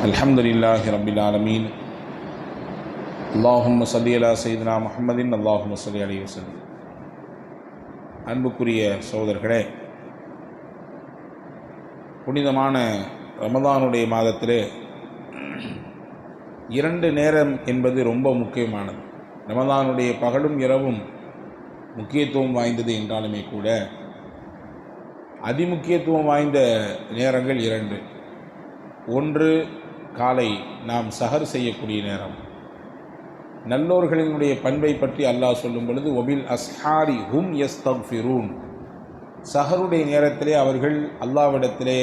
الحمد لله رب العالمين اللهم صل على سيدنا முஹம்மதின் اللهم صل عليه وسلم அன்புக்குரிய சகோதரர்களே புனிதமான ரமதானுடைய மாதத்திலே இரண்டு நேரம் என்பது ரொம்ப முக்கியமானது ரமதானுடைய பகலும் இரவும் முக்கியத்துவம் வாய்ந்தது என்றாலுமே கூட அதிமுக்கியத்துவம் வாய்ந்த நேரங்கள் இரண்டு ஒன்று காலை நாம் சஹர் செய்யக்கூடிய நேரம். நல்லோர்களினுடைய பண்பை பற்றி அல்லாஹ் சொல்லும் பொழுது ஒபில் அஸ்ஹாரி ஹும் எஸ் தஃபிரூன் சஹருடைய நேரத்திலே அவர்கள் அல்லாவிடத்திலே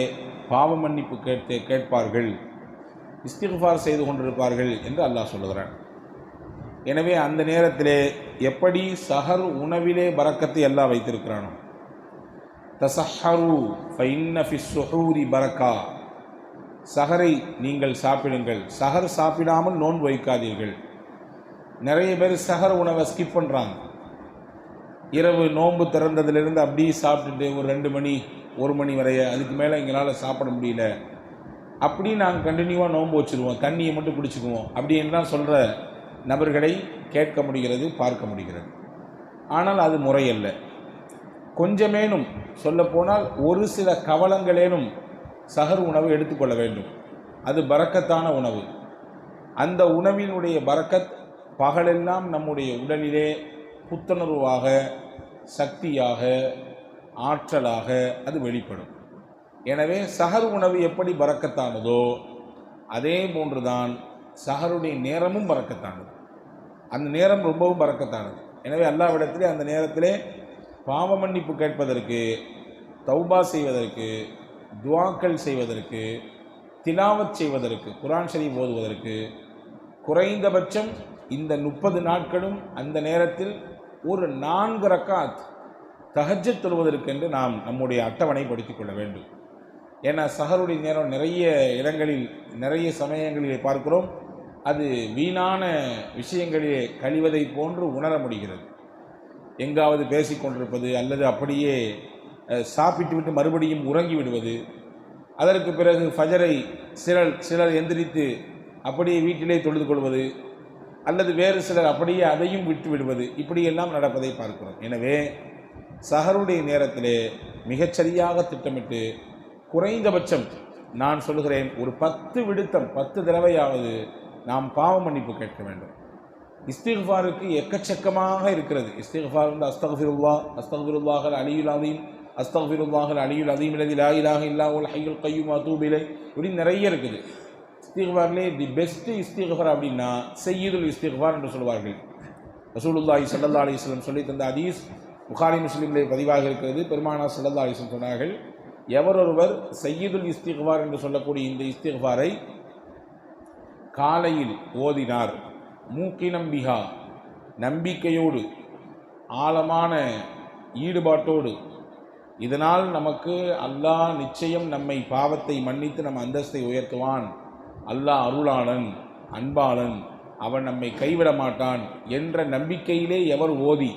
பாவ மன்னிப்பு கேட்டு கேட்பார்கள் இஸ்திஃபார் செய்து கொண்டிருப்பார்கள் என்று அல்லாஹ் சொல்லுகிறான். எனவே அந்த நேரத்திலே எப்படி சஹர் உணவிலே பறக்கத்தை எல்லாம் வைத்திருக்கிறானோ தசஹரு ஃபைன்ன ஃபி சுஹூரி பரக்கா. சகரை நீங்கள் சாப்பிடுங்கள். சகர் சாப்பிடாமல் நோன்பு வைக்காதீர்கள். நிறைய பேர் சகர் உணவை ஸ்கிப் பண்ணுறாங்க இரவு நோன்பு திறந்ததுலேருந்து அப்படியே சாப்பிட்டுட்டு ஒரு ரெண்டு மணி ஒரு மணி வரைய அதுக்கு மேலே எங்களால் சாப்பிட முடியல. அப்படி நாங்கள் கண்டினியூவாக நோன்பு வச்சுருவோம். தண்ணியை மட்டும் குடிச்சுக்குவோம். அப்படின்லாம் சொல்கிற நபர்களை கேட்க முடிகிறது பார்க்க முடிகிறது. ஆனால் அது முறையல்ல. கொஞ்சமேனும் சொல்லப்போனால் ஒரு சில கவலங்களேனும் சகர் உணவு எடுத்துக்கொள்ள வேண்டும். அது பறக்கத்தான உணவு. அந்த உணவினுடைய பறக்கத் பகலெல்லாம் நம்முடைய உடலிலே புத்துணர்வாக சக்தியாக ஆற்றலாக அது வெளிப்படும். எனவே சகர் உணவு எப்படி பறக்கத்தானதோ அதே போன்றுதான் சகருடைய நேரமும் பறக்கத்தானது. அந்த நேரம் ரொம்பவும் பறக்கத்தானது. எனவே அல்லாவிடத்திலே அந்த நேரத்திலே பாவ மன்னிப்பு கேட்பதற்கு தௌபா செய்வதற்கு துவாக்கள் செய்வதற்கு திலாவத் செய்வதற்கு குரான் ஷரீப் ஓதுவதற்கு குறைந்தபட்சம் இந்த முப்பது நாட்களும் அந்த நேரத்தில் ஒரு நான்கு ரக்காத் தஹஜத் தொழுவதற்கென்று நாம் நம்முடைய அட்டவணைப்படுத்திக் கொள்ள வேண்டும். ஏன்னா சஹருடைய நேரம் நிறைய இடங்களில் நிறைய சமயங்களிலே பார்க்கிறோம். அது வீணான விஷயங்களிலே கழிவதை போன்று உணர முடிகிறது. எங்காவது பேசிக்கொண்டிருப்பது அல்லது அப்படியே சாப்பிட்டு விட்டு மறுபடியும் உறங்கி விடுவது. அதற்கு பிறகு ஃபஜரை சிலர் சிலர் எந்திரித்து அப்படியே வீட்டிலே தொழுது கொள்வது அல்லது வேறு சிலர் அப்படியே அதையும் விட்டு விடுவது. இப்படியெல்லாம் நடப்பதை பார்க்கிறோம். எனவே சஹருடைய நேரத்திலே மிகச்சரியாக திட்டமிட்டு குறைந்தபட்சம் நான் சொல்கிறேன் ஒரு பத்து விடுத்தம் பத்து தடவையாவது நாம் பாவ மன்னிப்பு கேட்க வேண்டும். இஸ்திஃபாருக்கு எக்கச்சக்கமாக இருக்கிறது. இஸ்திஃபார் வந்து அஸ்தகுல்லா அஸ்தகுல்லாஹல் அலியுல் அதீம் அஸ்தகுல்லாஹல் அலியுல் அதீம் இலதி லா இலாக இல்லா உல் ஹையுல் கையும் அதூபிலை இப்படி நிறைய இருக்குது. இஸ்திஃபார்லே தி பெஸ்ட்டு இஸ்திஃபார் அப்படின்னா செய்யுதுல் இஸ்திஃபார் என்று சொல்வார்கள். ரசூலுல்லாஹி சல்லா அலிஸ்லம் சொல்லி தந்த அதீஸ் புகாரி முஸ்லீம்லே பதிவாக இருக்கிறது. பெருமானா சல்லா அலிஸ்லம் சொன்னார்கள் எவரொருவர் செய்யுதுல் இஸ்திஃபார் என்று சொல்லக்கூடிய இந்த இஸ்திஃபாரை காலையில் ஓதினார் மூக்கி நம்பிகா நம்பிக்கையோடு ஆழமான ஈடுபாட்டோடு இதனால் நமக்கு அல்லாஹ் நிச்சயம் நம்மை பாவத்தை மன்னித்து நம் அந்தஸ்தை உயர்த்துவான். அல்லாஹ் அருளாளன் அன்பாளன் அவன் நம்மை கைவிட மாட்டான் என்ற நம்பிக்கையிலே எவர் ஓதி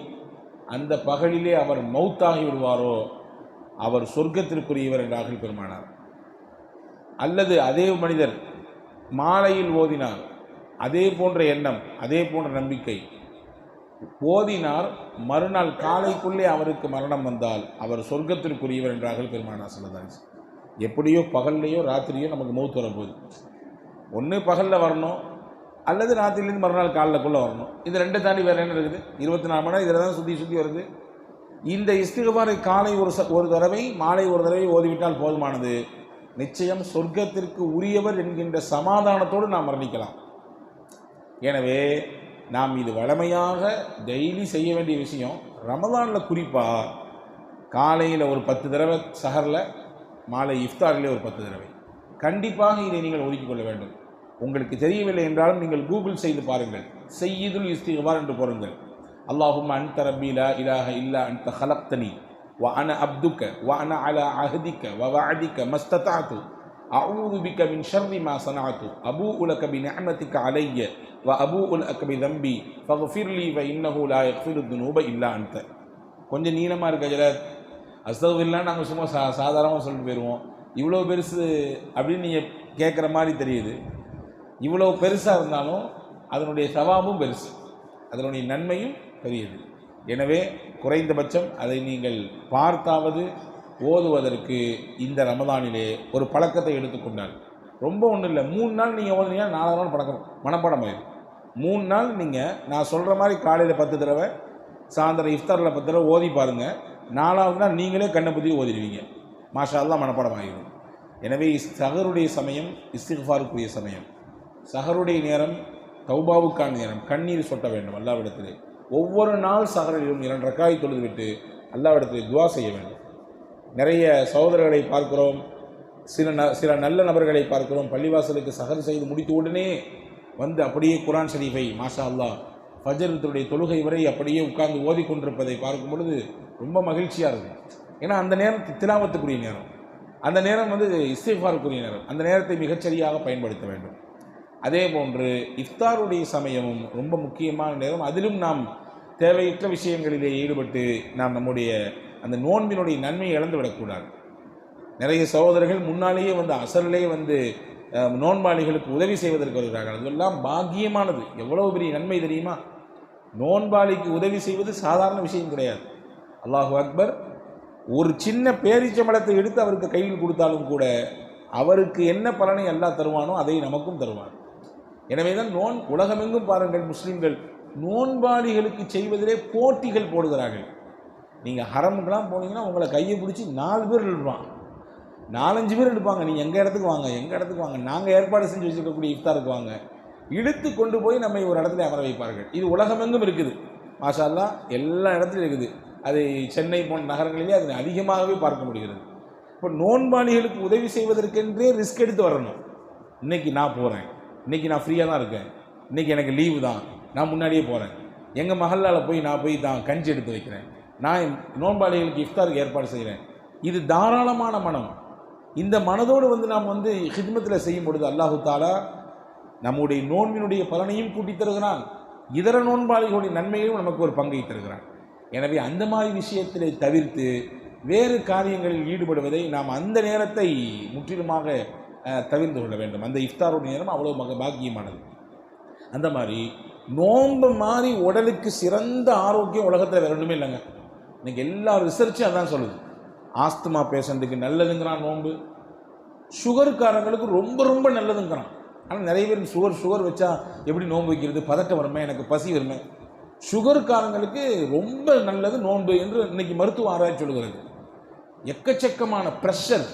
அந்த பகலிலே அவர் மௌத்தாகி விடுவாரோ அவர் சொர்க்கத்திற்குரியவர் என்றார்கள் பெருமானார். அல்லது அதே மனிதர் மாலையில் ஓதினார் அதே போன்ற எண்ணம் அதே போன்ற நம்பிக்கை. ஓதினார். மறுநாள் காலைக்குள்ளே அவருக்கு மரணம் வந்தால் அவர் சொர்க்கத்திற்குரியவர் என்றார்கள் பெருமானா சொல்லதாஸ் எப்படியோ பகல்லையோ ராத்திரியோ நமக்கு மௌத்து வரப்போகுது. ஒன்று பகலில் வரணும் அல்லது ராத்திரிலேருந்து மறுநாள் காலைக்குள்ளே வரணும். இது ரெண்டு தாண்டி வேறு என்ன இருக்குது? இருபத்தி நாலு மணி நேரம் இதில் தான் சுற்றி சுற்றி வருது. இந்த இஸ்திகபாரை காலை ஒரு ச ஒரு தடவை மாலை ஒரு தடவை ஓதிவிட்டால் போதுமானது. நிச்சயம் சொர்க்கத்திற்கு உரியவர் என்கின்ற சமாதானத்தோடு நாம் மரணிக்கலாம். எனவே நாம் இது வழமையாக டெய்லி செய்ய வேண்டிய விஷயம். ரமதானில் குறிப்பாக காலையில் ஒரு பத்து தடவை சஹரில் மாலை இஃப்தாரிலே ஒரு பத்து தடவை. கண்டிப்பாக இதை நீங்கள் ஒதுக்கிக் கொள்ள வேண்டும். உங்களுக்கு தெரியவில்லை என்றாலும் நீங்கள் கூகுள் செய்து பாருங்கள். செய்யுதுல் இஸ்திகபார் என்று போருங்கள் அல்லாஹும் அன் ரபீலா இலாஹ இல்லா அன் த ஹலப்தனி வ அன அப்துக்க வ அன அல அஹதிக்க வ வ அதிக்க மஸ்ததாத்து. அவுது பிக்க மின் ஷர்ரி மா சனாத்து அபு உலக பி நியமத்திக்க அலைய வ அபு உல் அக்கபி தம்பி ஃபஃபிர்லி வ இன்னஹு லா யஃபிருது நூப இல்லா அந்த கொஞ்சம் நீளமாக இருக்க ஜலத் அஸ்தகுல்லான்னு நாங்கள் சும்மா சா சாதாரணமாக சொல்லிட்டு போயிடுவோம் இவ்வளோ பெருசு அப்படின்னு நீங்கள் கேட்குற மாதிரி தெரியுது. இவ்வளோ பெருசாக இருந்தாலும் அதனுடைய சவாபும் பெருசு. அதனுடைய நன்மையும் பெரியது. எனவே குறைந்தபட்சம் அதை நீங்கள் பார்த்தாவது ஓதுவதற்கு இந்த ரமதானிலே ஒரு பழக்கத்தை எடுத்துக்கொண்டார் ரொம்ப ஒன்றும் இல்லை. மூணு நாள் நீங்கள் ஓதுனீங்கன்னா நாலு நாள் பழக்கம். மனப்பாடம் ஆயிடும் மூணு நாள் நீங்கள் நான் சொல்கிற மாதிரி காலையில் பத்து தடவை சாயந்தரம் இஃப்தாரில் பத்து தடவை ஓதி பாருங்கள் நாலாவது நாள் நீங்களே கண்ணை புத்தி ஓதிடுவீங்க. மாஷா தான் மனப்பாடம் ஆகிடும் எனவே சகருடைய சஹருடைய சமயம் இஸ்திஃபாருக்குரிய சமயம். சஹருடைய நேரம் தௌபாவுக்கான நேரம் கண்ணீர் சொட்ட வேண்டும் அல்லாவிடத்திலே ஒவ்வொரு நாள் சகரிலும் இரண்டு ரக்காய் தொழுது விட்டு அல்லாவிடத்திலே துவா செய்ய வேண்டும். நிறைய சகோதரர்களை பார்க்கிறோம். சில ந சில நல்ல நபர்களை பார்க்கிறோம். பள்ளிவாசலுக்கு சகர் செய்து முடித்த உடனே வந்து அப்படியே குரான் ஷரீஃபை மாஷா அல்லா ஃபஜரத்துடைய தொழுகை வரை அப்படியே உட்கார்ந்து ஓதிக்கொண்டிருப்பதை பார்க்கும் பொழுது ரொம்ப மகிழ்ச்சியாக இருக்கும். ஏன்னா அந்த நேரம் திலாவத்துக்குரிய நேரம். அந்த நேரம் வந்து இஸ்திஃபாருக்குரிய நேரம். அந்த நேரத்தை மிகச்சரியாக பயன்படுத்த வேண்டும். அதே போன்று இஃப்தாருடைய சமயமும் ரொம்ப முக்கியமான நேரம். அதிலும் நாம் தேவையற்ற விஷயங்களிலே ஈடுபட்டு நாம் நம்முடைய அந்த நோன்பினுடைய நன்மையை இழந்து விடக்கூடாது நிறைய சகோதரர்கள் முன்னாலேயே வந்து அசரிலே வந்து நோன்பாளிகளுக்கு உதவி செய்வதற்கு வருகிறார்கள். அதெல்லாம் பாக்கியமானது. எவ்வளவு பெரிய நன்மை தெரியுமா? நோன்பாளிக்கு உதவி செய்வது சாதாரண விஷயம் கிடையாது. அல்லாஹு அக்பர் ஒரு சின்ன பேரிச்சம்பழத்தை எடுத்து அவருக்கு கையில் கொடுத்தாலும் கூட அவருக்கு என்ன பலனை எல்லாம் தருவானோ அதை நமக்கும் தருவான். எனவே தான் நோன் உலகமெங்கும் பாருங்கள் முஸ்லீம்கள் நோன்பாளிகளுக்கு செய்வதிலே போட்டிகள் போடுகிறார்கள். நீங்கள் ஹரமுக்கெலாம் போனீங்கன்னா உங்களை கையை பிடிச்சி நாலு பேர் இருப்பான் நாலஞ்சு பேர் எடுப்பாங்க நீங்கள் எங்கள் இடத்துக்கு வாங்க எங்கள் இடத்துக்கு வாங்க நாங்கள் ஏற்பாடு செஞ்சு வச்சுருக்கக்கூடிய இஃப்தாருக்கு வாங்க. இழுத்து கொண்டு போய் நம்மை ஒரு இடத்துல அமர வைப்பார்கள். இது உலகமெங்கும் இருக்குது. மாஷா எல்லா இடத்துலையும் இருக்குது. அது சென்னை போன்ற நகரங்களிலே அது அதிகமாகவே பார்க்க முடிகிறது. இப்போ நோன்பாளிகளுக்கு உதவி செய்வதற்கென்றே ரிஸ்க் எடுத்து வரணும். இன்னைக்கு நான் போகிறேன் இன்றைக்கி நான் ஃப்ரீயாக தான் இருக்கேன். இன்றைக்கி எனக்கு லீவு தான். நான் முன்னாடியே போகிறேன் எங்கள் மகளால் போய் நான் போய் தான் கஞ்சி எடுத்து வைக்கிறேன். நான் நோன்பாளிகளுக்கு இஃப்தாருக்கு ஏற்பாடு செய்கிறேன் இது தாராளமான மனம். இந்த மனதோடு வந்து நாம் வந்து ஹித்மத்தில் செய்யும் பொழுது அல்லாஹு தாலா நம்முடைய நோன்பினுடைய பலனையும் கூட்டி தருகிறான். இதர நோன்பாளிகளுடைய நன்மையிலும் நமக்கு ஒரு பங்கை தருகிறான். எனவே அந்த மாதிரி விஷயத்திலே தவிர்த்து வேறு காரியங்களில் ஈடுபடுவதை நாம் அந்த நேரத்தை முற்றிலுமாக தவிர்ந்து தவிர்த்து கொள்ள வேண்டும். அந்த இஃப்தாருடைய நேரம் அவ்வளோ மக பாக்கியமானது. அந்த மாதிரி நோன்பு மாதிரி உடலுக்கு சிறந்த ஆரோக்கியம் உலகத்தில் வேற ஒன்றுமே இல்லைங்க. இன்னைக்கு எல்லா ரிசர்ச்சும் அதான் சொல்லுது. ஆஸ்துமா பேஷண்ட்டுக்கு நல்லதுங்கிறான் நோன்பு. சுகருக்காரங்களுக்கு ரொம்ப ரொம்ப நல்லதுங்கிறான். ஆனால் நிறைய பேர் சுகர் சுகர் வச்சா எப்படி நோன்பு வைக்கிறது? பதட்டம் வருமே எனக்கு பசி வருமே. சுகருக்காரங்களுக்கு ரொம்ப நல்லது நோன்பு என்று இன்னைக்கு மருத்துவ ஆராய்ச்சி சொல்லுகிறது. எக்கச்சக்கமான ப்ரெஷர்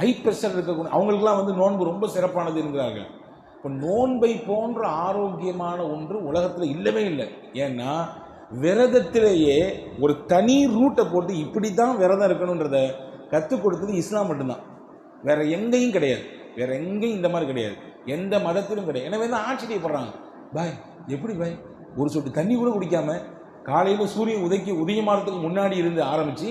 ஹை ப்ரெஷர் இருக்கக்கூடிய அவங்களுக்குலாம் வந்து நோன்பு ரொம்ப சிறப்பானது என்கிறார்கள். இப்போ நோன்பை போன்ற ஆரோக்கியமான ஒன்று உலகத்தில் இல்லவே இல்லை. ஏன்னா விரதத்திலேயே ஒரு தனி ரூட்டை போட்டு இப்படி தான் விரதம் இருக்கணுன்றத கற்றுக் கொடுத்தது இஸ்லாம் மட்டும்தான். வேற எங்கேயும் கிடையாது. வேற எங்கேயும் இந்த மாதிரி கிடையாது. எந்த மதத்திலும் கிடையாது. எனவே தான் ஆச்சரியப்படுறாங்க பாய் எப்படி பாய்? ஒரு சொட்டு தண்ணி கூட குடிக்காம காலையில் சூரியன் உதைக்கி உதயமானத்துக்கு முன்னாடி இருந்து ஆரம்பித்து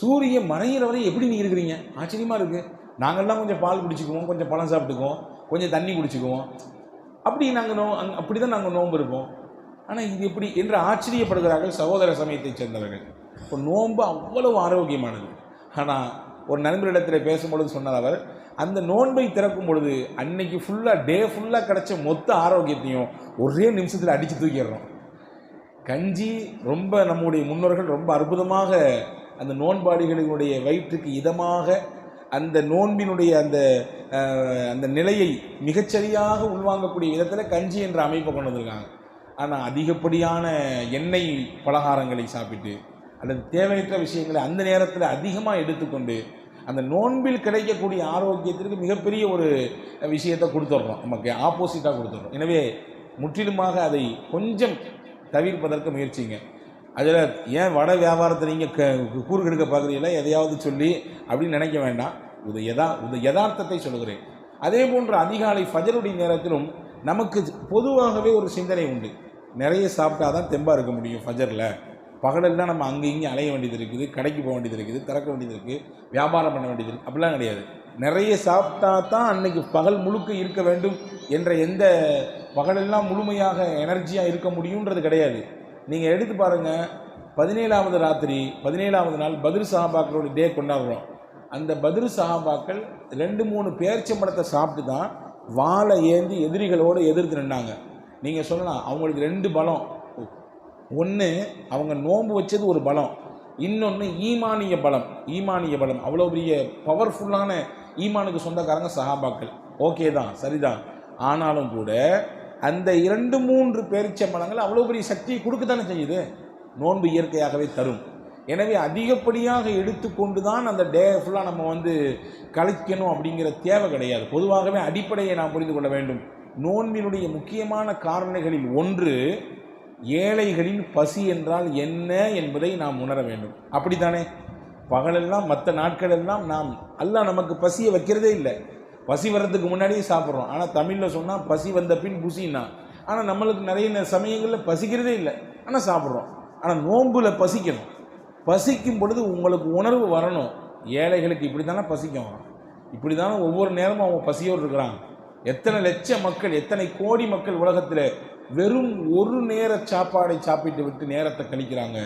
சூரியன் மறையிற வரை எப்படி நீ இருக்கிறீங்க? ஆச்சரியமாக இருக்குது நாங்கள்லாம் கொஞ்சம் பால் குடிச்சுக்குவோம் கொஞ்சம் பழம் சாப்பிட்டுக்குவோம் கொஞ்சம் தண்ணி குடிச்சுக்குவோம். அப்படி நாங்கள் நோ அப்படி தான் நாங்கள் நோன்பு இருப்போம். ஆனால் இது எப்படி என்று ஆச்சரியப்படுகிறார்கள் சகோதர சமயத்தைச் சேர்ந்தவர்கள். இப்போ நோன்பு அவ்வளவு ஆரோக்கியமானது. ஆனால் ஒரு நண்பரிடத்தில் பேசும்பொழுது சொன்னார் அவர் அந்த நோன்பை திறக்கும் பொழுது அன்னைக்கு ஃபுல்லாக டே ஃபுல்லாக கிடைச்ச மொத்த ஆரோக்கியத்தையும் ஒரே நிமிஷத்தில் அடித்து தூக்கிடுறோம். கஞ்சி ரொம்ப நம்முடைய முன்னோர்கள் ரொம்ப அற்புதமாக அந்த நோன்பாடிகளினுடைய வயிற்றுக்கு இதமாக அந்த நோன்பினுடைய அந்த அந்த நிலையை மிகச்சரியாக உள்வாங்கக்கூடிய விதத்தில் கஞ்சி என்ற அமைப்பை கொண்டு வந்திருக்காங்க. ஆனால் அதிகப்படியான எண்ணெய் பலகாரங்களை சாப்பிட்டு அல்லது தேவையற்ற விஷயங்களை அந்த நேரத்தில் அதிகமாக எடுத்துக்கொண்டு அந்த நோன்பில் கிடைக்கக்கூடிய ஆரோக்கியத்திற்கு மிகப்பெரிய ஒரு விஷயத்தை கொடுத்துட்றோம். நமக்கு ஆப்போசிட்டாக கொடுத்துட்றோம். எனவே முற்றிலுமாக அதை கொஞ்சம் தவிர்ப்பதற்கு முயற்சிங்க. அதில் ஏன் வட வியாபாரத்தை நீங்கள் க கூறு கெடுக்க பார்க்குறீங்களா? எதையாவது சொல்லி அப்படின்னு நினைக்க வேண்டாம். இது யதா இது யதார்த்தத்தை சொல்கிறேன் அதே போன்று அதிகாலை ஃபஜருடைய நேரத்திலும் நமக்கு பொதுவாகவே ஒரு சிந்தனை உண்டு. நிறைய சாப்பிட்டா தான் தெம்பாக இருக்க முடியும் ஃபஜரில். பகலெல்லாம் நம்ம அங்கே இங்கே அலைய வேண்டியது இருக்குது கடைக்கு போக வேண்டியது இருக்குது திறக்க வேண்டியது இருக்குது வியாபாரம் பண்ண வேண்டியது இருக்குது அப்படிலாம் கிடையாது. நிறைய சாப்பிட்டா தான் அன்னைக்கு பகல் முழுக்க இருக்க வேண்டும் என்ற எந்த பகலெல்லாம் முழுமையாக எனர்ஜியாக இருக்க முடியுன்றது கிடையாது. நீங்கள் எடுத்து பாருங்கள் பதினேழாவது ராத்திரி பதினேழாவது நாள் பதில் சஹாபாக்களோட டே கொண்டாடுறோம். அந்த பதிரு சஹாபாக்கள் ரெண்டு மூணு பேர்ச்சம்பழத்தை சாப்பிட்டு தான் வாழை ஏந்தி எதிரிகளோடு எதிர்த்து நின்னாங்க. நீங்கள் சொல்லலாம் அவங்களுக்கு ரெண்டு பலம். ஒன்று அவங்க நோன்பு வச்சது ஒரு பலம். இன்னொன்று ஈமானிய பலம். ஈமானிய பலம். அவ்வளோ பெரிய பவர்ஃபுல்லான ஈமானுக்கு சொந்தக்காரங்க சஹாபாக்கள். ஓகே தான் சரிதான். ஆனாலும் கூட அந்த இரண்டு மூன்று பேரிச்சம்பழங்கள் அவ்வளோ பெரிய சக்தியை கொடுக்கத்தானே செய்யுது? நோன்பு இயற்கையாகவே தரும். எனவே அதிகப்படியாக எடுத்துக்கொண்டு தான் அந்த டே ஃபுல்லாக நம்ம வந்து கலைக்கணும் அப்படிங்கிற தேவை கிடையாது. பொதுவாகவே அடிப்படையை நாம் புரிந்து கொள்ள வேண்டும். நோன்பினுடைய முக்கியமான காரணிகளில் ஒன்று ஏழைகளின் பசி என்றால் என்ன என்பதை நாம் உணர வேண்டும். அப்படித்தானே? பகலெல்லாம் மற்ற நாட்களெல்லாம் நாம் அல்லாஹ் நமக்கு பசியை வைக்கிறதே இல்லை. பசி வர்றதுக்கு முன்னாடியே சாப்பிட்றோம். ஆனால் தமிழில் சொன்னால் பசி வந்த பின் புசின்னா. ஆனால் நம்மளுக்கு நிறைய சமயங்களில் பசிக்கிறதே இல்லை. ஆனால் சாப்பிட்றோம். ஆனால் நோன்புல பசிக்கணும். பசிக்கும் பொழுது உங்களுக்கு உணர்வு வரணும். ஏழைகளுக்கு இப்படி தானே பசிக்கும். இப்படி தானே ஒவ்வொரு நேரமும் அவங்க பசியோடு இருக்கிறாங்க. எத்தனை லட்ச மக்கள் எத்தனை கோடி மக்கள் உலகத்தில் வெறும் ஒரு நேர சாப்பாடை சாப்பிட்டு விட்டு நேரத்தை கழிக்கிறாங்க?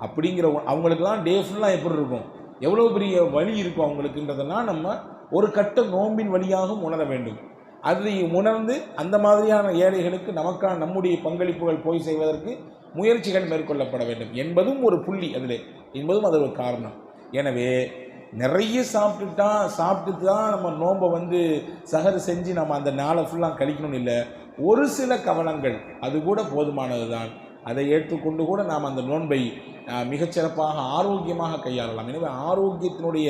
அப்படிங்கிற அவங்களுக்குலாம் டே ஃபுல்லாக எப்படி இருக்கும்? எவ்வளோ பெரிய வழி இருக்கும் அவங்களுக்குன்றதெல்லாம் நம்ம ஒரு கட்ட நோம்பின் வழியாகவும் உணர வேண்டும். அதை உணர்ந்து அந்த மாதிரியான ஏழைகளுக்கு நமக்கான நம்முடைய பங்களிப்புகள் போய் செய்வதற்கு முயற்சிகள் மேற்கொள்ளப்பட வேண்டும். என்பதும் ஒரு புள்ளி அதில். என்பதும் அது ஒரு காரணம். எனவே நிறைய சாப்பிட்டுட்டா சாப்பிட்டு தான் நம்ம நோன்பை வந்து சகர் செஞ்சு நம்ம அந்த நாளை ஃபுல்லாக கழிக்கணும்னு இல்லை. ஒரு சில கவனங்கள் அது கூட போதுமானது தான் அதை ஏற்றுக்கொண்டு கூட நாம் அந்த நோன்பை மிகச்சிறப்பாக ஆரோக்கியமாக கையாளலாம். எனவே ஆரோக்கியத்தினுடைய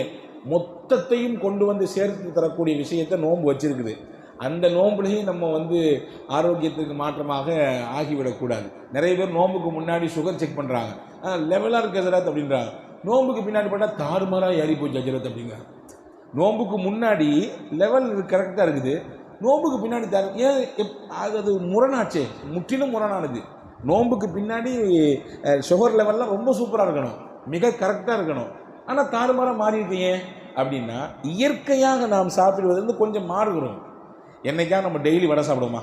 மொத்தத்தையும் கொண்டு வந்து சேர்த்து தரக்கூடிய விஷயத்தை நோன்பு வச்சிருக்குது. அந்த நோன்புலையும் நம்ம வந்து ஆரோக்கியத்துக்கு மாற்றமாக ஆகிவிடக்கூடாது. நிறைய பேர் நோன்புக்கு முன்னாடி சுகர் செக் பண்ணுறாங்க லெவலாக இருக்கு அப்படின்றாங்க. நோம்புக்கு பின்னாடி பார்த்தா தாறுமாறாக ஏறி போச்சு அஜரத் அப்படிங்கிறாங்க நோம்புக்கு முன்னாடி லெவல் கரெக்டாக இருக்குது. நோம்புக்கு பின்னாடி தர ஏன் எப்- அது அது முரணாச்சே முற்றிலும் முரணானது. நோம்புக்கு பின்னாடி சுகர் லெவல்லாம் ரொம்ப சூப்பராக இருக்கணும். மிக கரெக்டாக இருக்கணும். ஆனால் தாறுமாறாக மாறிடுறீங்க அப்படின்னா இயற்கையாக நாம் சாப்பிடுவது வந்து கொஞ்சம் மாறுகிறோம். என்னைக்கா நம்ம டெய்லி வடை சாப்பிடுவோமா?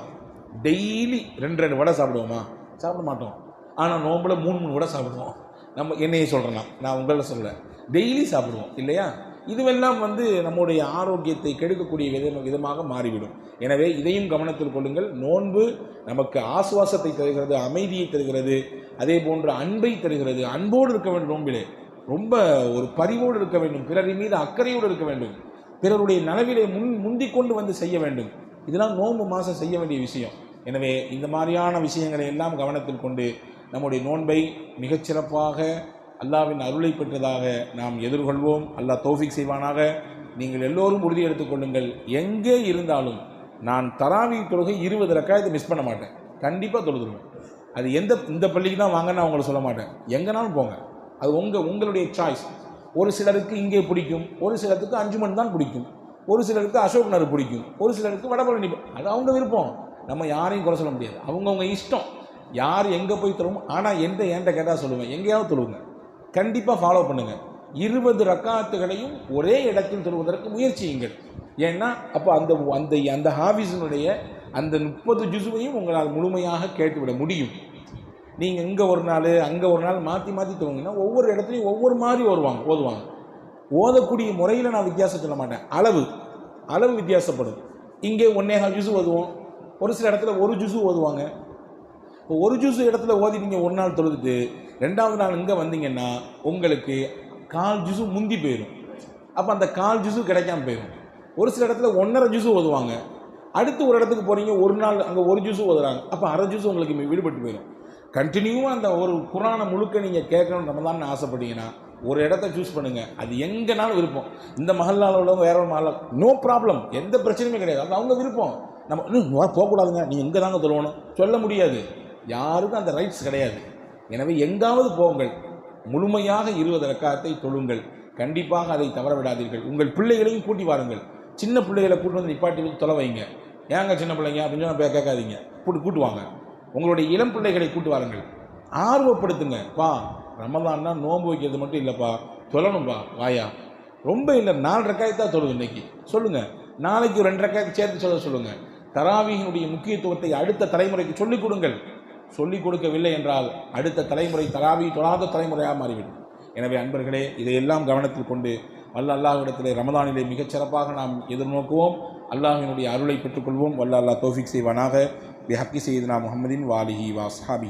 டெய்லி ரெண்டு ரெண்டு வடை சாப்பிடுவோமா? சாப்பிட மாட்டோம். ஆனால் நோம்பில் மூணு மூணு வடை சாப்பிடுவோம். நம்ம என்னையே சொல்கிறேன் நான் உங்களை சொல்ல டெய்லி சாப்பிடுவோம் இல்லையா? இதுவெல்லாம் வந்து நம்முடைய ஆரோக்கியத்தை கெடுக்கக்கூடிய விதம் விதமாக மாறிவிடும். எனவே இதையும் கவனத்தில் கொள்ளுங்கள். நோன்பு நமக்கு ஆசுவாசத்தை தருகிறது அமைதியை தருகிறது அதே போன்று அன்பை தருகிறது. அன்போடு இருக்க வேண்டும் நோன்பிலே. ரொம்ப ஒரு பரிவோடு இருக்க வேண்டும். பிறரின் மீது அக்கறையோடு இருக்க வேண்டும். பிறருடைய நனவிலே முன் முந்திக் கொண்டு வந்து செய்ய வேண்டும். இதெல்லாம் நோன்பு மாதம் செய்ய வேண்டிய விஷயம். எனவே இந்த மாதிரியான விஷயங்களை எல்லாம் கவனத்தில் கொண்டு நம்முடைய நோன்பை மிகச்சிறப்பாக அல்லாவின் அருளை பெற்றதாக நாம் எதிர்கொள்வோம். அல்லாஹ் தோஃபிக் செய்வானாக. நீங்கள் எல்லோரும் உறுதி எடுத்துக் கொள்ளுங்கள். எங்கே இருந்தாலும் நான் தராவி தொழுகை இருபது ரக்காயத்தை மிஸ் பண்ண மாட்டேன். கண்டிப்பாக தொழுதுருவேன். அது எந்த இந்த பள்ளிக்கு தான் வாங்க நான் உங்களை சொல்ல மாட்டேன். எங்கேனாலும் போங்க. அது உங்கள் உங்களுடைய சாய்ஸ் ஒரு சிலருக்கு இங்கே பிடிக்கும். ஒரு சிலருக்கு அஞ்சு மணி தான் பிடிக்கும். ஒரு சிலருக்கு அசோக் நகர் பிடிக்கும். ஒரு சிலருக்கு வடபழனி அது அவங்க விருப்பம். நம்ம யாரையும் குறை சொல்ல முடியாது. அவங்கவுங்க இஷ்டம். யார் எங்கே போய் தொழுவோம் ஆனால் எந்த ஏன்ட்ட கேட்டால் சொல்லுவேன். எங்கேயாவது தொழுவுங்க கண்டிப்பாக ஃபாலோ பண்ணுங்கள் இருபது ரக்காத்துகளையும் ஒரே இடத்தில் தொழுவதற்கு முயற்சியுங்கள் ஏன்னா அப்போ அந்த அந்த அந்த ஹாபிஸினுடைய அந்த முப்பது ஜுசுவையும் உங்களால் முழுமையாக கேட்டுவிட முடியும். நீங்கள் இங்கே ஒரு நாள் அங்கே ஒரு நாள் மாற்றி மாற்றி தூங்கினா ஒவ்வொரு இடத்துலையும் ஒவ்வொரு மாதிரி வருவாங்க ஓதுவாங்க. ஓதக்கூடிய முறையில் நான் வித்தியாசம் சொல்ல மாட்டேன். அளவு. அளவு வித்தியாசப்படும். இங்கே ஒன்னேகால் ஜூஸு ஓதுவோம். ஒரு சில இடத்துல ஒரு ஜூஸு ஓதுவாங்க. இப்போ ஒரு ஜூஸு இடத்துல ஓதி நீங்கள் ஒரு நாள் தொழுதுட்டு ரெண்டாவது நாள் இங்கே வந்தீங்கன்னா உங்களுக்கு கால் ஜூஸு முந்தி போயிடும் அப்போ அந்த கால் ஜூஸு கிடைக்காம போயிடும் ஒரு சில இடத்துல ஒன்றரை ஜூஸு ஓதுவாங்க. அடுத்து ஒரு இடத்துக்கு போகிறீங்க ஒரு நாள் அங்கே ஒரு ஜூஸு ஓதுறாங்க. அப்போ அரை ஜூஸும் உங்களுக்கு விடுபட்டு போயிடும் கண்டினியூவாக அந்த ஒரு குரானை முழுக்க நீங்கள் கேட்கணும் ரமதான்னு ஆசைப்பட்டீங்கன்னா ஒரு இடத்த சூஸ் பண்ணுங்கள் அது எங்கேனாலும் விருப்பம். இந்த மகளால் உள்ளவங்க வேற ஒரு மஹல்லா நோ ப்ராப்ளம் எந்த பிரச்சனையுமே கிடையாது. அது அவங்க விருப்பம். நம்ம இன்னும் போகக்கூடாதுங்க. நீ எங்கே தாங்க தொழுவணும். சொல்ல முடியாது. யாருக்கும் அந்த ரைட்ஸ் கிடையாது. எனவே எங்காவது போங்கள். முழுமையாக இருபது ரக்காத்தை தொழுங்கள். கண்டிப்பாக அதை தவற விடாதீர்கள். உங்கள் பிள்ளைகளையும் கூட்டி வாருங்கள். சின்ன பிள்ளைகளை கூட்டு வந்து நிப்பாட்டி வச்சு தொலை வைங்க. ஏங்க சின்ன பிள்ளைங்க? அப்படின்னு சொன்னா கேட்காதீங்க. கூட்டு கூட்டு வாங்க. உங்களுடைய இளம் பிள்ளைகளை கூட்டு வாருங்கள். ஆர்வப்படுத்துங்க. பா ரமதான்னா நோன்பு வைக்கிறது மட்டும் இல்லைப்பா. சொல்லணும்ப்பா வாயா. ரொம்ப இல்லை நாலு தான் தொழுது இன்னைக்கு. சொல்லுங்கள் நாளைக்கு ரெண்டு ரக்காய்க்கு சேர்த்து சொல்ல சொல்லுங்கள் தராவியினுடைய முக்கியத்துவத்தை அடுத்த தலைமுறைக்கு சொல்லிக் கொடுங்கள். சொல்லிக் கொடுக்கவில்லை என்றால் அடுத்த தலைமுறை தலாவி தொழாத தலைமுறையாக மாறிவிடும். எனவே அன்பர்களே இதையெல்லாம் கவனத்தில் கொண்டு வல்ல அல்லாஹ்விடத்திலே ரமதானிலே மிகச்சிறப்பாக நாம் எதிர்நோக்குவோம். அல்லாஹினுடைய அருளை பெற்றுக்கொள்வோம். வல்ல அல்லாஹ் தோஃபிக் செய்வானாக. பிஹக்கி செய்தனா முகமதின் வாலிஹி வாஸ்ஹாபி